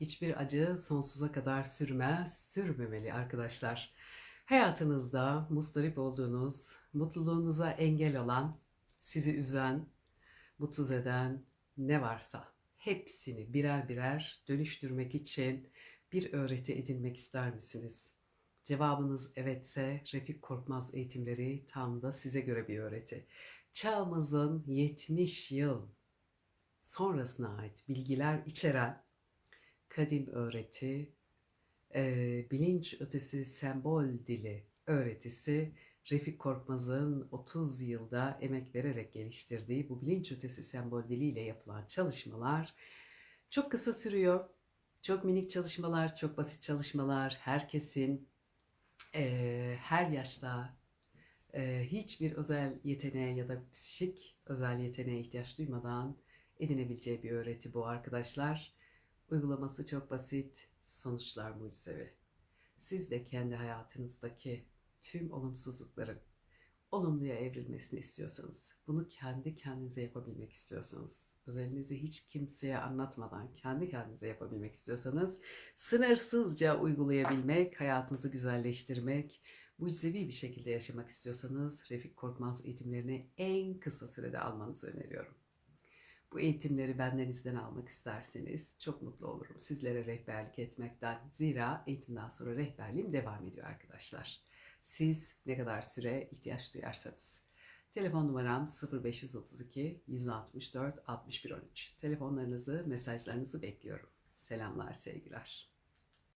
Hiçbir acı sonsuza kadar sürmez, sürmemeli arkadaşlar. Hayatınızda mustarip olduğunuz, mutluluğunuza engel olan, sizi üzen, mutsuz eden ne varsa hepsini birer birer dönüştürmek için bir öğreti edinmek ister misiniz? Cevabınız evetse Refik Korkmaz eğitimleri tam da size göre bir öğreti. Çağımızın 70 yıl sonrasına ait bilgiler içeren kadim öğreti, e, bilinç ötesi sembol dili öğretisi Refik Korkmaz'ın 30 yılda emek vererek geliştirdiği bu bilinç ötesi sembol diliyle yapılan çalışmalar çok kısa sürüyor. Çok minik çalışmalar, çok basit çalışmalar, herkesin e, her yaşta e, hiçbir özel yeteneğe ya da psikik özel yeteneğe ihtiyaç duymadan edinebileceği bir öğreti bu arkadaşlar. Uygulaması çok basit, sonuçlar mucizevi. Siz de kendi hayatınızdaki tüm olumsuzlukların olumluya evrilmesini istiyorsanız, bunu kendi kendinize yapabilmek istiyorsanız, özelinizi hiç kimseye anlatmadan kendi kendinize yapabilmek istiyorsanız, sınırsızca uygulayabilmek, hayatınızı güzelleştirmek, mucizevi bir şekilde yaşamak istiyorsanız Refik Korkmaz eğitimlerini en kısa sürede almanızı öneriyorum. Bu eğitimleri benden izden almak isterseniz çok mutlu olurum sizlere rehberlik etmekten. Zira eğitimden sonra rehberliğim devam ediyor arkadaşlar. Siz ne kadar süre ihtiyaç duyarsanız. Telefon numaram 0532 164 61 13. Telefonlarınızı, mesajlarınızı bekliyorum. Selamlar, sevgiler.